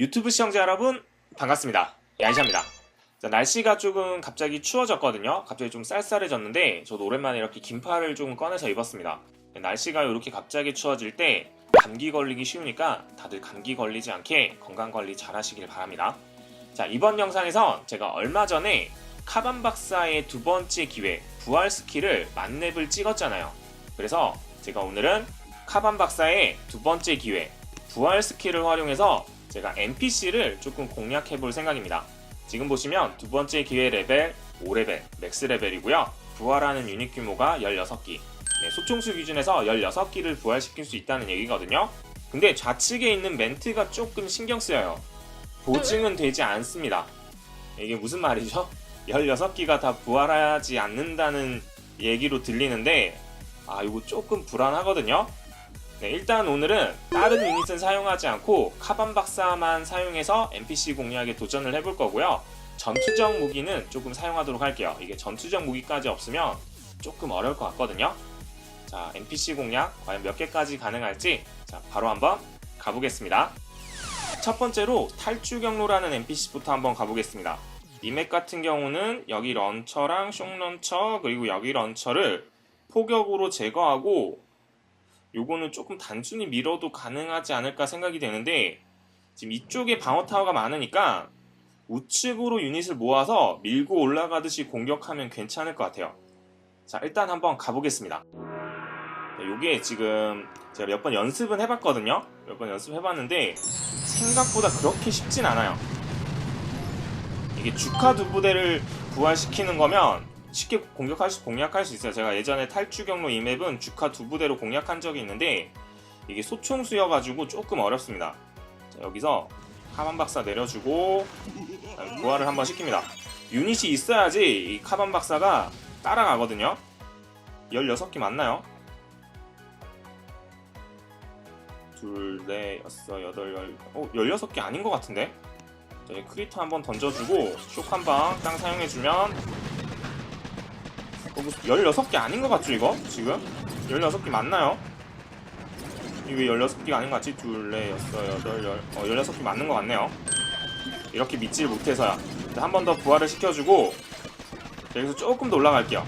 유튜브 시청자 여러분 반갑습니다. 야이샤입니다. 자, 날씨가 조금 갑자기 추워졌거든요. 갑자기 좀 쌀쌀해졌는데 저도 오랜만에 이렇게 긴팔을 좀 꺼내서 입었습니다. 날씨가 이렇게 갑자기 추워질 때 감기 걸리기 쉬우니까 다들 감기 걸리지 않게 건강 관리 잘 하시길 바랍니다. 자, 이번 영상에서 제가 얼마 전에 카반 박사의 두 번째 기회 부활 스킬을 만렙을 찍었잖아요. 그래서 제가 오늘은 카반 박사의 두 번째 기회 부활 스킬을 활용해서 제가 NPC를 조금 공략해 볼 생각입니다. 지금 보시면 두 번째 기회 레벨 5레벨 맥스 레벨이고요. 부활하는 유닛 규모가 16기. 네, 소총수 기준에서 16기를 부활시킬 수 있다는 얘기거든요. 근데 좌측에 있는 멘트가 조금 신경 쓰여요. 보증은 되지 않습니다. 이게 무슨 말이죠? 16기가 다 부활하지 않는다는 얘기로 들리는데 아 이거 조금 불안하거든요. 네, 일단 오늘은 다른 유닛은 사용하지 않고 카반 박사만 사용해서 NPC 공략에 도전을 해볼 거고요. 전투적 무기는 조금 사용하도록 할게요. 이게 전투적 무기까지 없으면 조금 어려울 것 같거든요. 자, NPC 공략 과연 몇 개까지 가능할지 자, 바로 한번 가보겠습니다. 첫 번째로 탈주 경로라는 NPC부터 한번 가보겠습니다. 이 맵 같은 경우는 여기 런처랑 숑 런처 그리고 여기 런처를 포격으로 제거하고 요거는 조금 단순히 밀어도 가능하지 않을까 생각이 되는데 지금 이쪽에 방어 타워가 많으니까 우측으로 유닛을 모아서 밀고 올라가듯이 공격하면 괜찮을 것 같아요. 자 일단 한번 가보겠습니다. 네, 요게 지금 제가 몇 번 연습은 해봤거든요. 몇 번 연습해봤는데 생각보다 그렇게 쉽진 않아요. 이게 주카 두 부대를 부활시키는 거면 쉽게 공격할 수 공략할 수 있어요. 제가 예전에 탈주 경로 이 맵은 주카 두 부대로 공략한 적이 있는데 이게 소총수여가지고 조금 어렵습니다. 자, 여기서 카반 박사 내려주고 부활을 한번 시킵니다. 유닛이 있어야지 이 카반 박사가 따라가거든요. 16기 맞나요? 둘, 넷, 여섯, 여덟, 열, 어, 16개 아닌 것 같은데? 자, 이 크리트 한번 던져주고, 쇽한방 땅 사용해주면, 어, 뭐 16개 아닌 것 같죠, 이거? 지금? 16개 맞나요? 이게 16개가 아닌 것 같지? 둘, 넷, 여섯, 여덟, 열, 어, 16개 맞는 것 같네요. 이렇게 믿질 못해서야. 한 번 더 부활을 시켜주고, 자, 여기서 조금 더 올라갈게요.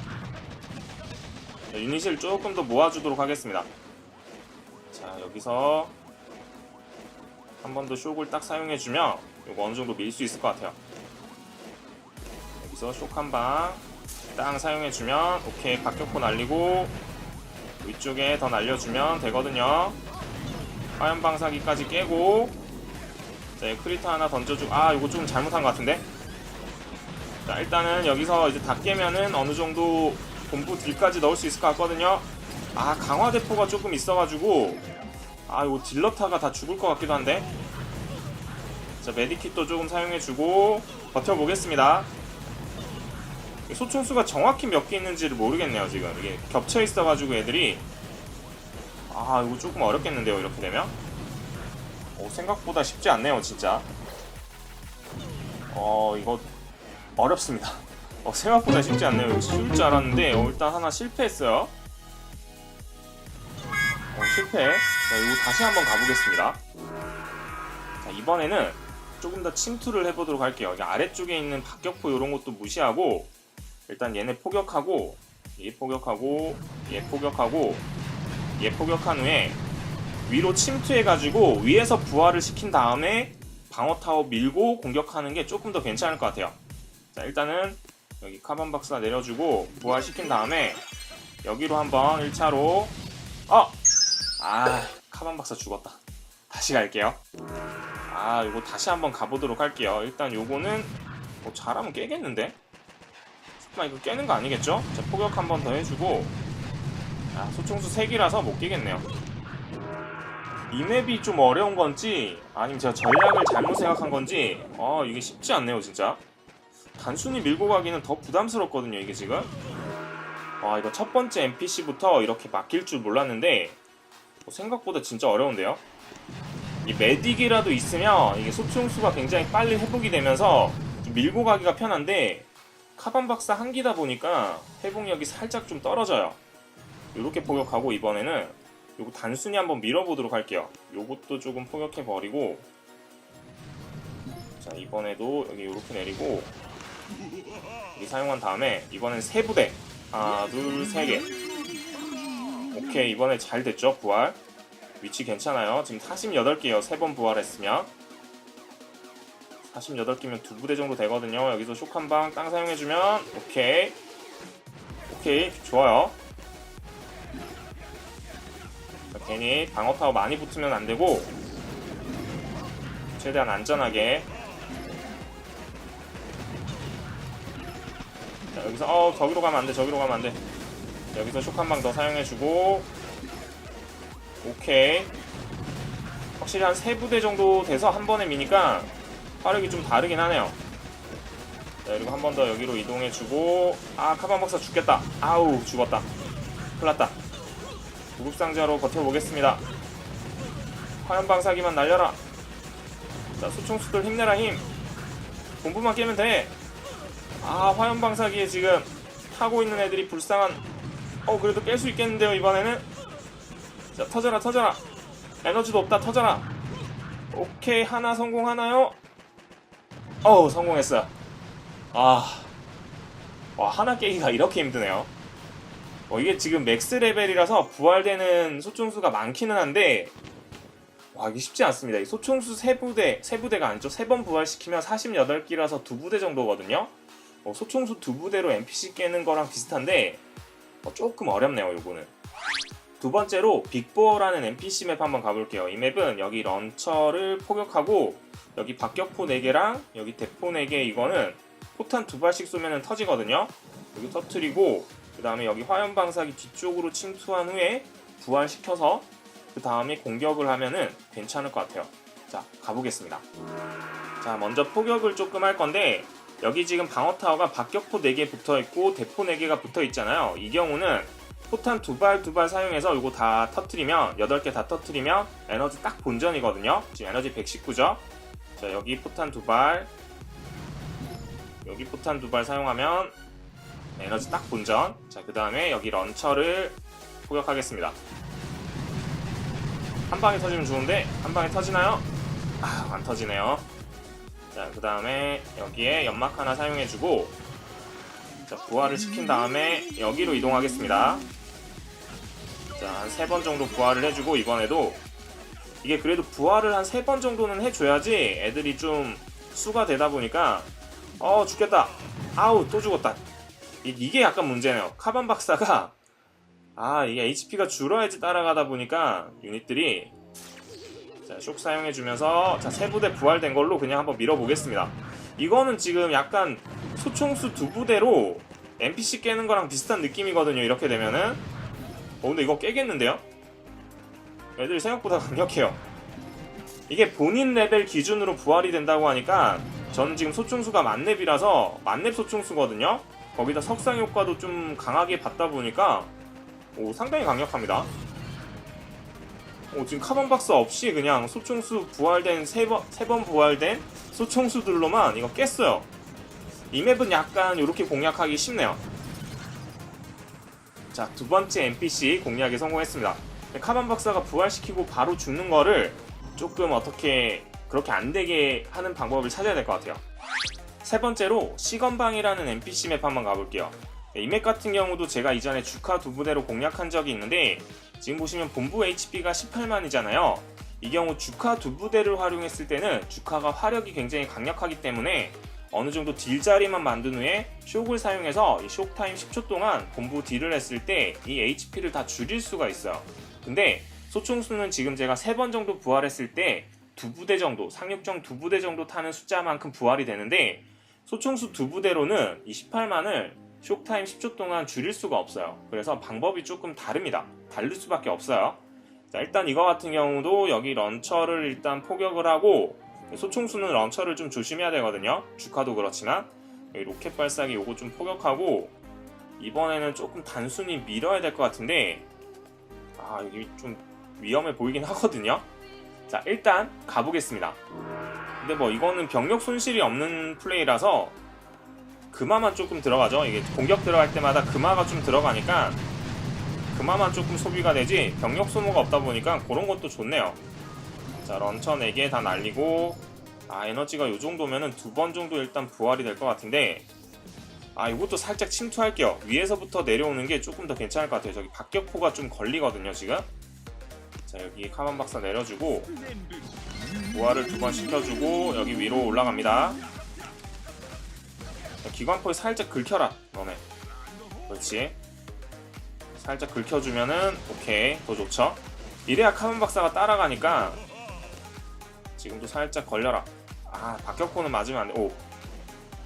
자, 유닛을 조금 더 모아주도록 하겠습니다. 자 여기서 한 번 더 쇼을 딱 사용해주면 이거 어느 정도 밀 수 있을 것 같아요. 여기서 쇼 한방 땅 사용해주면 오케이 박격포 날리고 위쪽에 더 날려주면 되거든요. 화염 방사기까지 깨고 자 크리터 하나 던져주고 아 이거 좀 잘못한 것 같은데. 자 일단은 여기서 이제 다 깨면은 어느 정도 본부 딜까지 넣을 수 있을 것 같거든요. 아 강화 대포가 조금 있어가지고 아 이거 딜러타가 다 죽을 것 같기도 한데 자 메디킷도 조금 사용해주고 버텨보겠습니다 소총수가 정확히 몇 개 있는지를 모르겠네요 지금. 이게 겹쳐 있어가지고 애들이. 아 이거 조금 어렵겠는데요 이렇게 되면? 어, 생각보다 쉽지 않네요 진짜. 어 이거 어렵습니다. 어, 생각보다 쉽지 않네요. 쉬울 줄 알았는데 어, 일단 하나 실패했어요. 어, 실패. 자, 이거 다시 한번 가보겠습니다. 자, 이번에는 조금 더 침투를 해보도록 할게요. 아래쪽에 있는 박격포 이런 것도 무시하고 일단 얘네 포격하고 얘 포격하고 얘 포격하고 얘 포격한 후에 위로 침투해가지고 위에서 부활을 시킨 다음에 방어 타워 밀고 공격하는 게 조금 더 괜찮을 것 같아요. 자, 일단은 여기 카본 박사 내려주고 부활시킨 다음에 여기로 한번 1차로 어! 아 카반 박사 죽었다 다시 갈게요 아 이거 다시 한번 가보도록 할게요 일단 요거는 뭐 잘하면 깨겠는데 잠깐만 이거 깨는 거 아니겠죠? 자 포격 한 번 더 해주고 아 소총수 3기라서 못 깨겠네요 이 맵이 좀 어려운 건지 아니면 제가 전략을 잘못 생각한 건지 아 이게 쉽지 않네요 진짜 단순히 밀고 가기는 더 부담스럽거든요 이게 지금 와 이거 첫 번째 NPC부터 이렇게 막힐 줄 몰랐는데 뭐 생각보다 진짜 어려운데요. 이 메딕이라도 있으면 이게 소총수가 굉장히 빨리 회복이 되면서 좀 밀고 가기가 편한데 카반 박사 한기다 보니까 회복력이 살짝 좀 떨어져요. 이렇게 포격하고 이번에는 요거 단순히 한번 밀어보도록 할게요. 요것도 조금 포격해 버리고 자 이번에도 여기 이렇게 내리고 이 사용한 다음에 이번엔 세 부대. 하나 둘세 개. 오케이 이번에 잘 됐죠 부활? 위치 괜찮아요. 지금 48개요 세 번 부활했으면 48개면 두 부대 정도 되거든요. 여기서 쇼한방 땅 사용해주면 오케이. 오케이. 좋아요. 자, 괜히 방어 타워 많이 붙으면 안 되고 최대한 안전하게. 자 여기서 어 저기로 가면 안돼 저기로 가면 안돼. 여기서 쇼한방 더 사용해주고 오케이. 확실히 한세 부대 정도 돼서 한 번에 미니까 화력이 좀 다르긴 하네요. 자 그리고 한 번 더 여기로 이동해주고 아 카반 박사 죽겠다. 아우 죽었다. 큰일났다. 구급상자로 버텨보겠습니다. 화염방사기만 날려라. 자 소총수들 힘내라 힘. 본부만 깨면 돼아 화염방사기에 지금 타고 있는 애들이 불쌍한. 어 그래도 깰 수 있겠는데요 이번에는? 자 터져라 터져라. 에너지도 없다 터져라. 오케이 하나 성공하나요? 어우 성공했어요 아, 와 하나 깨기가 이렇게 힘드네요. 어, 이게 지금 맥스 레벨이라서 부활되는 소총수가 많기는 한데 와 이게 쉽지 않습니다. 이 소총수 세 부대 세 부대가 아니죠. 세번 부활시키면 48기라서 두 부대 정도거든요. 어, 소총수 두 부대로 NPC 깨는 거랑 비슷한데 어, 조금 어렵네요. 요거는. 두 번째로 빅보어라는 NPC 맵 한번 가볼게요. 이 맵은 여기 런처를 포격하고 여기 박격포 4개랑 여기 대포 4개 이거는 포탄 두 발씩 쏘면 터지거든요. 여기 터트리고 그 다음에 여기 화염 방사기 뒤쪽으로 침투한 후에 부활시켜서 그 다음에 공격을 하면은 괜찮을 것 같아요. 자 가보겠습니다. 자 먼저 포격을 조금 할 건데 여기 지금 방어 타워가 박격포 4개 붙어 있고 대포 4개가 붙어 있잖아요. 이 경우는 포탄 두 발 두 발 사용해서 이거 다 터트리면 8개 다 터트리면 에너지 딱 본전이거든요. 지금 에너지 119죠. 자 여기 포탄 두 발, 여기 포탄 두 발 사용하면 에너지 딱 본전. 자, 그 다음에 여기 런처를 포격하겠습니다. 한 방에 터지면 좋은데, 한 방에 터지나요? 아, 안 터지네요. 자, 그 다음에 여기에 연막 하나 사용해 주고, 자, 부활을 시킨 다음에 여기로 이동하겠습니다. 자, 한 세 번 정도 부활을 해주고, 이번에도 이게 그래도 부활을 한 세 번 정도는 해줘야지 애들이 좀 수가 되다 보니까 어 죽겠다. 아우 또 죽었다. 이, 게 약간 문제네요. 카반 박사가 아 이게 HP가 줄어야지 따라가다 보니까 유닛들이 자, 쇼크 사용해주면서 자 세 부대 부활된 걸로 그냥 한번 밀어보겠습니다. 이거는 지금 약간 소총수 두 부대로 NPC 깨는 거랑 비슷한 느낌이거든요. 이렇게 되면은 어 근데 이거 깨겠는데요? 애들이 생각보다 강력해요 이게 본인 레벨 기준으로 부활이 된다고 하니까 저는 지금 소총수가 만렙이라서 만렙 소총수거든요. 거기다 석상 효과도 좀 강하게 받다 보니까 오, 상당히 강력합니다. 오, 지금 카본 박스 없이 그냥 소총수 부활된 세번 세 번 부활된 소총수들로만 이거 깼어요. 이 맵은 약간 이렇게 공략하기 쉽네요. 자, 두 번째 NPC 공략에 성공했습니다. 카반 박사가 부활시키고 바로 죽는 거를 조금 어떻게 그렇게 안 되게 하는 방법을 찾아야 될 것 같아요. 세 번째로 시건방이라는 NPC 맵 한번 가볼게요. 이 맵 같은 경우도 제가 이전에 주카 두 부대로 공략한 적이 있는데 지금 보시면 본부 HP가 18만이잖아요. 이 경우 주카 두 부대를 활용했을 때는 주카가 화력이 굉장히 강력하기 때문에 어느 정도 딜 자리만 만든 후에 쇽을 사용해서 이쇽 타임 10초 동안 본부 딜을 했을 때 이 HP를 다 줄일 수가 있어요. 근데 소총수는 지금 제가 세번 정도 부활했을 때 두 부대 정도, 상륙정 두 부대 정도 타는 숫자만큼 부활이 되는데 소총수 두 부대로는 이 18만을 쇼타임 10초 동안 줄일 수가 없어요. 그래서 방법이 조금 다릅니다. 다를 수밖에 없어요. 자, 일단 이거 같은 경우도 여기 런처를 일단 포격을 하고 소총수는 런처를 좀 조심해야 되거든요. 주카도 그렇지만 로켓 발사기 요거 좀 포격하고 이번에는 조금 단순히 밀어야 될 것 같은데 아 여기 좀 위험해 보이긴 하거든요. 자 일단 가보겠습니다. 근데 뭐 이거는 병력 손실이 없는 플레이라서 금화만 조금 들어가죠. 이게 공격 들어갈 때마다 금화가 좀 들어가니까 금화만 조금 소비가 되지 병력 소모가 없다 보니까 그런 것도 좋네요. 자 런처 4개 다 날리고 아 에너지가 요 정도면은 두 번 정도 일단 부활이 될 것 같은데 아 이것도 살짝 침투할게요. 위에서부터 내려오는 게 조금 더 괜찮을 것 같아요. 저기 박격포가 좀 걸리거든요 지금. 자 여기 카만 박사 내려주고 부활을 두 번 시켜주고 여기 위로 올라갑니다. 자, 기관포에 살짝 긁혀라 너네. 그렇지. 살짝 긁혀주면은 오케이 더 좋죠. 이래야 카만 박사가 따라가니까 지금도 살짝 걸려라. 아 박격포는 맞으면 안 돼. 오.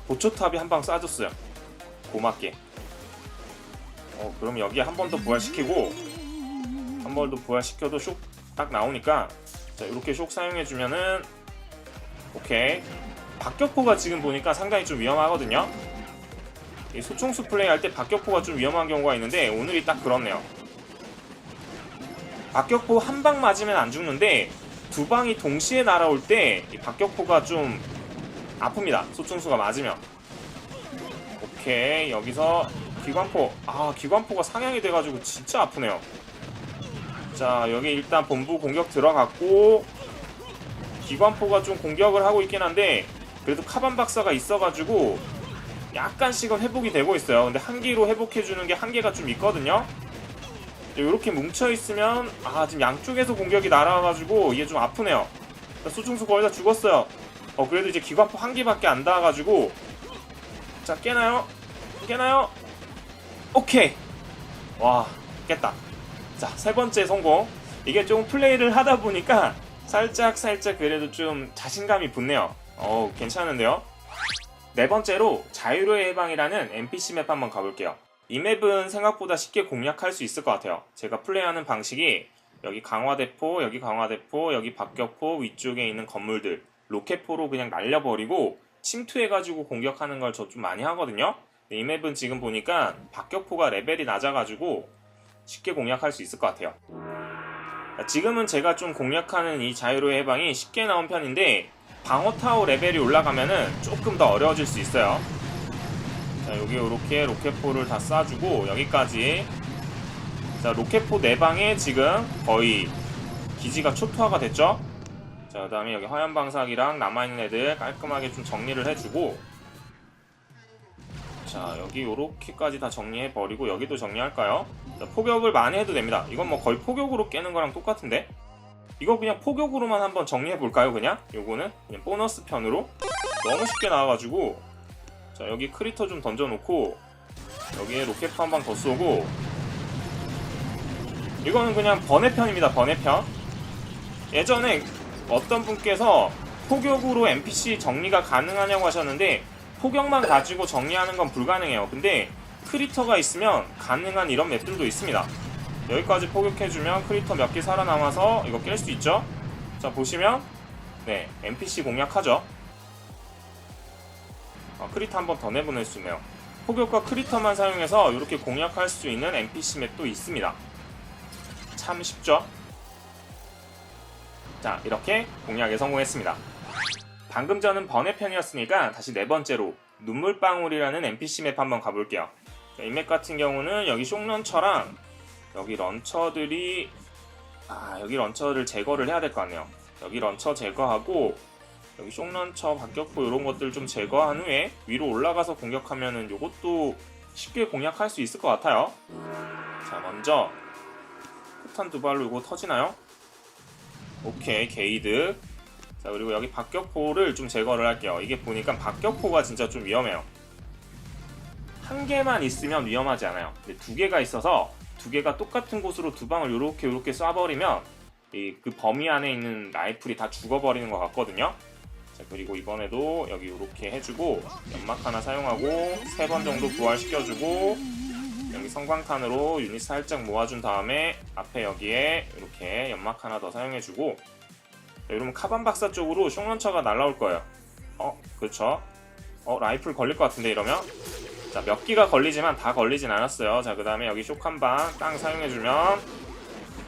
보초탑이 한 방 쏴줬어요. 고맙게. 어 그럼 여기에 한 번 더 부활시키고 한 번 더 부활시켜도 쇼딱 나오니까 자 이렇게 쇼 사용해주면은 오케이. 박격포가 지금 보니까 상당히 좀 위험하거든요. 이 소총수 플레이 할 때 박격포가 좀 위험한 경우가 있는데 오늘이 딱 그렇네요. 박격포 한 방 맞으면 안 죽는데 두 방이 동시에 날아올 때 이 박격포가 좀 아픕니다. 소총수가 맞으면. 오케이 여기서 기관포. 아 기관포가 상향이 돼가지고 진짜 아프네요. 자 여기 일단 본부 공격 들어갔고 기관포가 좀 공격을 하고 있긴 한데 그래도 카반 박사가 있어가지고 약간씩은 회복이 되고 있어요. 근데 한기로 회복해주는 게 한계가 좀 있거든요 이렇게 뭉쳐있으면 아 지금 양쪽에서 공격이 날아와가지고 이게 좀 아프네요. 소중수 거의 다 죽었어요. 어 그래도 이제 기관포 한 개밖에 안 닿아가지고. 자 깨나요? 깨나요? 오케이. 와 깼다. 자 세 번째 성공. 이게 좀 플레이를 하다 보니까 살짝 살짝 그래도 좀 자신감이 붙네요. 어우 괜찮은데요? 네 번째로 자유로의 해방이라는 NPC 맵 한번 가볼게요 이 맵은 생각보다 쉽게 공략할 수 있을 것 같아요 제가 플레이하는 방식이 여기 강화대포 여기 강화대포 여기 박격포 위쪽에 있는 건물들 로켓포로 그냥 날려버리고 침투해가지고 공격하는 걸 저 좀 많이 하거든요. 이 맵은 지금 보니까 박격포가 레벨이 낮아가지고 쉽게 공략할 수 있을 것 같아요. 지금은 제가 좀 공략하는 이 자유로의 해방이 쉽게 나온 편인데 방어타워 레벨이 올라가면은 조금 더 어려워질 수 있어요. 자 여기 이렇게 로켓포를 다 쏴주고 여기까지 자 로켓포 4방에 지금 거의 기지가 초토화가 됐죠? 자, 그 다음에 여기 화염 방사기랑 남아있는 애들 깔끔하게 좀 정리를 해주고 자, 여기 요렇게까지 다 정리해버리고 여기도 정리할까요? 자, 포격을 많이 해도 됩니다. 이건 뭐 거의 포격으로 깨는 거랑 똑같은데? 이거 그냥 포격으로만 한번 정리해볼까요, 그냥? 요거는? 그냥 보너스 편으로? 너무 쉽게 나와가지고 자, 여기 크리터 좀 던져놓고 여기에 로켓 한방 더 쏘고 이거는 그냥 번외편입니다, 번외편. 예전에 어떤 분께서 포격으로 NPC 정리가 가능하냐고 하셨는데 포격만 가지고 정리하는 건 불가능해요. 근데 크리터가 있으면 가능한 이런 맵들도 있습니다. 여기까지 포격해주면 크리터 몇 개 살아남아서 이거 깰 수 있죠? 자 보시면 네 NPC 공략하죠. 어, 크리터 한 번 더 내보낼 수 있네요. 포격과 크리터만 사용해서 이렇게 공략할 수 있는 NPC 맵도 있습니다. 참 쉽죠? 자 이렇게 공략에 성공했습니다. 방금 전은 번외 편이었으니까 다시 네 번째로 눈물방울이라는 NPC 맵 한번 가볼게요. 자, 이맵 같은 경우는 여기 쇽런처랑 여기 런처들이 아 여기 런처를 제거를 해야 될것 같네요. 여기 런처 제거하고 여기 쇽런처 박격포 이런 것들 좀 제거한 후에 위로 올라가서 공격하면은 이것도 쉽게 공략할 수 있을 것 같아요. 자 먼저 폭탄 두 발로 이거 터지나요? 오케이 게이드. 자 그리고 여기 박격포를 좀 제거를 할게요. 이게 보니까 박격포가 진짜 좀 위험해요. 한 개만 있으면 위험하지 않아요. 근데 두 개가 있어서 두 개가 똑같은 곳으로 두 방을 요렇게 요렇게 쏴버리면 이 그 범위 안에 있는 라이플이 다 죽어버리는 것 같거든요 자 그리고 이번에도 여기 요렇게 해주고 연막 하나 사용하고 세 번 정도 부활시켜주고 여기 성광탄으로 유닛 살짝 모아준 다음에 앞에 여기에 이렇게 연막 하나 더 사용해주고 이러면 카반 박사 쪽으로 숑런처가 날라올 거예요. 어, 그렇죠. 어, 라이플 걸릴 것 같은데 이러면 자, 몇 기가 걸리지만 다 걸리진 않았어요. 자, 그 다음에 여기 쇼 한방 땅 사용해주면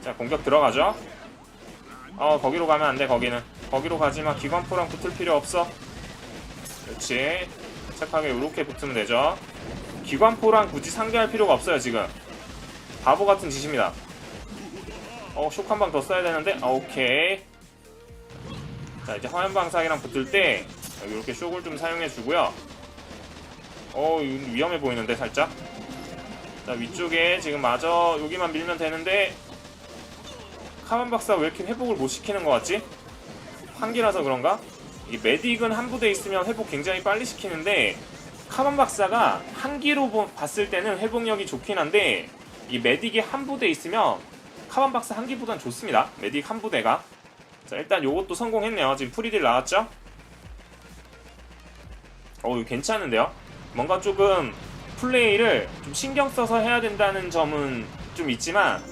자, 공격 들어가죠. 어, 거기로 가면 안 돼, 거기는. 거기로 가지만 기관포랑 붙을 필요 없어. 그렇지. 착하게 이렇게 붙으면 되죠. 기관포랑 굳이 상대할 필요가 없어요 지금 바보 같은 짓입니다 어, 쇼한방 더 써야 되는데 아, 오케이 자 이제 화염 방사기랑 붙을 때 이렇게 쇼을 좀 사용해 주고요. 어 위험해 보이는데 살짝. 자 위쪽에 지금 마저 여기만 밀면 되는데 카만 박사 왜 이렇게 회복을 못 시키는 것 같지? 한기라서 그런가? 이게 메딕은 한 부대 있으면 회복 굉장히 빨리 시키는데 카만 박사가 한기로 보- 봤을 때는 회복력이 좋긴 한데 이 메딕이 한 부대 있으면 카만 박사 한기보단 좋습니다. 메딕 한 부대가. 자 일단 요것도 성공했네요. 지금 프리딜 나왔죠? 어 이거 괜찮은데요? 뭔가 조금 플레이를 좀 신경 써서 해야 된다는 점은 좀 있지만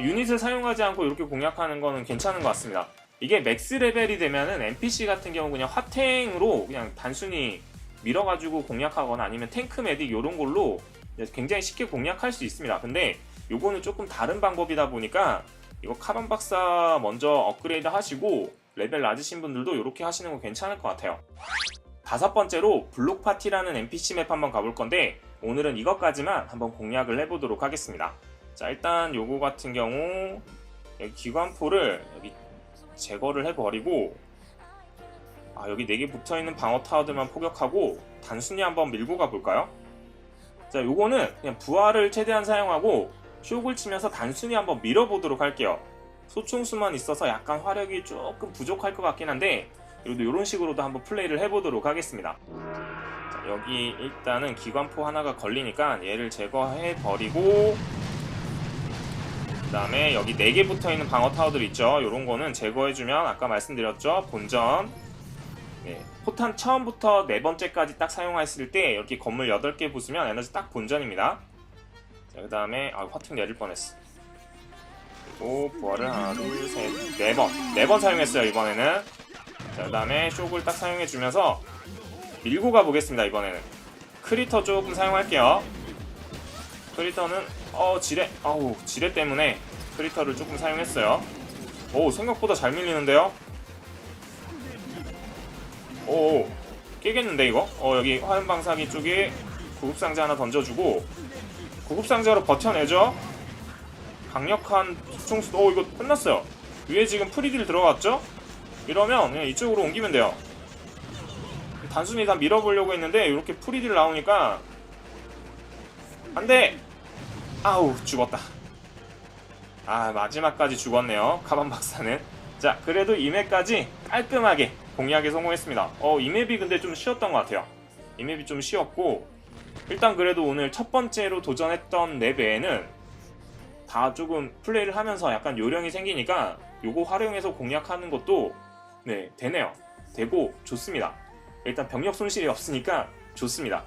유닛을 사용하지 않고 이렇게 공략하는 거는 괜찮은 것 같습니다. 이게 맥스 레벨이 되면은 NPC 같은 경우 그냥 화탱으로 그냥 단순히 밀어가지고 공략하거나 아니면 탱크 메딕 이런 걸로 굉장히 쉽게 공략할 수 있습니다. 근데 요거는 조금 다른 방법이다 보니까 이거 카반 박사 먼저 업그레이드 하시고 레벨 낮으신 분들도 이렇게 하시는 거 괜찮을 것 같아요. 다섯 번째로 블록 파티라는 NPC 맵 한번 가볼 건데 오늘은 이것까지만 한번 공략을 해보도록 하겠습니다. 자 일단 요거 같은 경우 여기 기관포를 여기 제거를 해버리고 아 여기 4개 붙어있는 방어 타워들만 포격하고 단순히 한번 밀고 가볼까요? 자 요거는 그냥 부하를 최대한 사용하고 쇼을 치면서 단순히 한번 밀어보도록 할게요 소총수만 있어서 약간 화력이 조금 부족할 것 같긴 한데 그래도 이런 식으로도 한번 플레이를 해보도록 하겠습니다 자, 여기 일단은 기관포 하나가 걸리니까 얘를 제거해버리고 그 다음에 여기 4개 붙어 있는 방어 타워들 있죠? 이런 거는 제거해 주면 아까 말씀드렸죠? 본전. 네, 포탄 처음부터 네 번째까지 딱 사용했을 때 이렇게 건물 8개 부수면 에너지 딱 본전입니다. 자, 그 다음에 아 화팅 내릴 뻔했어. 그리고 부활을 하나 둘 셋 네 번 네 번 사용했어요 이번에는. 자, 그 다음에 쇼을 딱 사용해주면서 밀고 가보겠습니다 이번에는. 크리터 조금 사용할게요 크리터는 어 지뢰. 아우 지뢰 때문에 크리터를 조금 사용했어요. 오 생각보다 잘 밀리는데요? 오 깨겠는데 이거? 어 여기 화염방사기 쪽에 구급상자 하나 던져주고 구급상자로 버텨내죠? 강력한 수총수 오 이거 끝났어요. 위에 지금 프리딜 들어갔죠? 이러면 그냥 이쪽으로 옮기면 돼요. 단순히 다 밀어보려고 했는데 이렇게 프리딜 나오니까 안돼! 아우 죽었다. 아 마지막까지 죽었네요 카반 박사는. 자 그래도 이 맵까지 깔끔하게 공략에 성공했습니다. 어이 맵이 근데 좀 쉬웠던 것 같아요. 이 맵이 좀 쉬웠고 일단 그래도 오늘 첫 번째로 도전했던 맵 외에는 다 조금 플레이를 하면서 약간 요령이 생기니까 요거 활용해서 공략하는 것도 네 되네요. 되고 좋습니다. 일단 병력 손실이 없으니까 좋습니다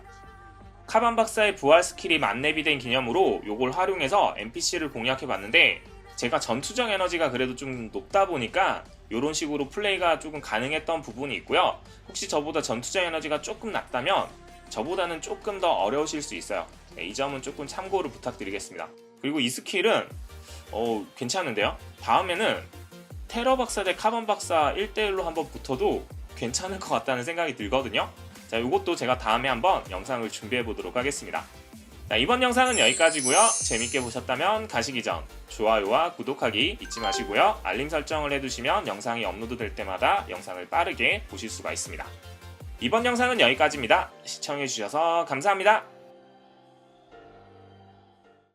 카반 박사의 부활 스킬이 만렙이 된 기념으로 요걸 활용해서 NPC를 공략해 봤는데 제가 전투적 에너지가 그래도 좀 높다 보니까 이런 식으로 플레이가 조금 가능했던 부분이 있고요. 혹시 저보다 전투적 에너지가 조금 낮다면 저보다는 조금 더 어려우실 수 있어요. 네, 이 점은 조금 참고를 부탁드리겠습니다. 그리고 이 스킬은 어, 괜찮은데요? 다음에는 테러 박사 대 카본 박사 1대1로 한번 붙어도 괜찮을 것 같다는 생각이 들거든요. 자, 이것도 제가 다음에 한번 영상을 준비해 보도록 하겠습니다. 자, 이번 영상은 여기까지고요. 재밌게 보셨다면 가시기 전 좋아요와 구독하기 잊지 마시고요. 알림 설정을 해두시면 영상이 업로드될 때마다 영상을 빠르게 보실 수가 있습니다. 이번 영상은 여기까지입니다. 시청해주셔서 감사합니다.